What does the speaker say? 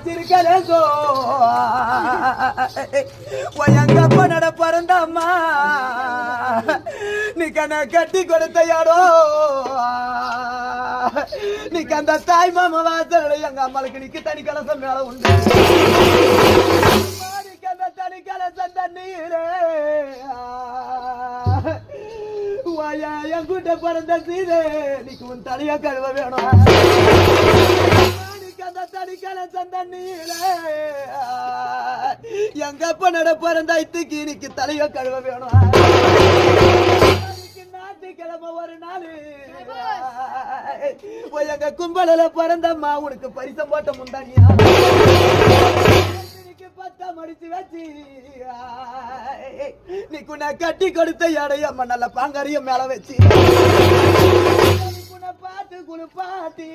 வச்சிருக்கலேங்கோ எங்க நட பிறந்தம்மா. நீ கண்ண கட்டி கொடுத்தையாடோ நீ அந்த தாய் மாமா வாசல் எங்க அம்மாளுக்கு நிக்கு தனி கலசம் மேல உண்டு. தனி கலசம் தண்ணீரே. வயா என் கூட்ட பிறந்த சீதே நீக்கு உன் தலைய கழுவ வேணும். எங்க அப்ப நட பிறந்த இத்துக்கு இன்னைக்கு தலைய கழுவ வேணும் ஞாயிற்றுக்கிழமை ஒரு நாள். எங்க கும்பலில பிறந்தம்மா உனக்கு பரிசம் போட்ட முந்தானியா? பத்தாம் அடிச்சு வச்சு. நீ குன்ன கட்டி கொடுத்த இடையம்மா நல்ல பாங்கறிய மேல வச்சு. பார்த்து குழு குளிப்பாட்டி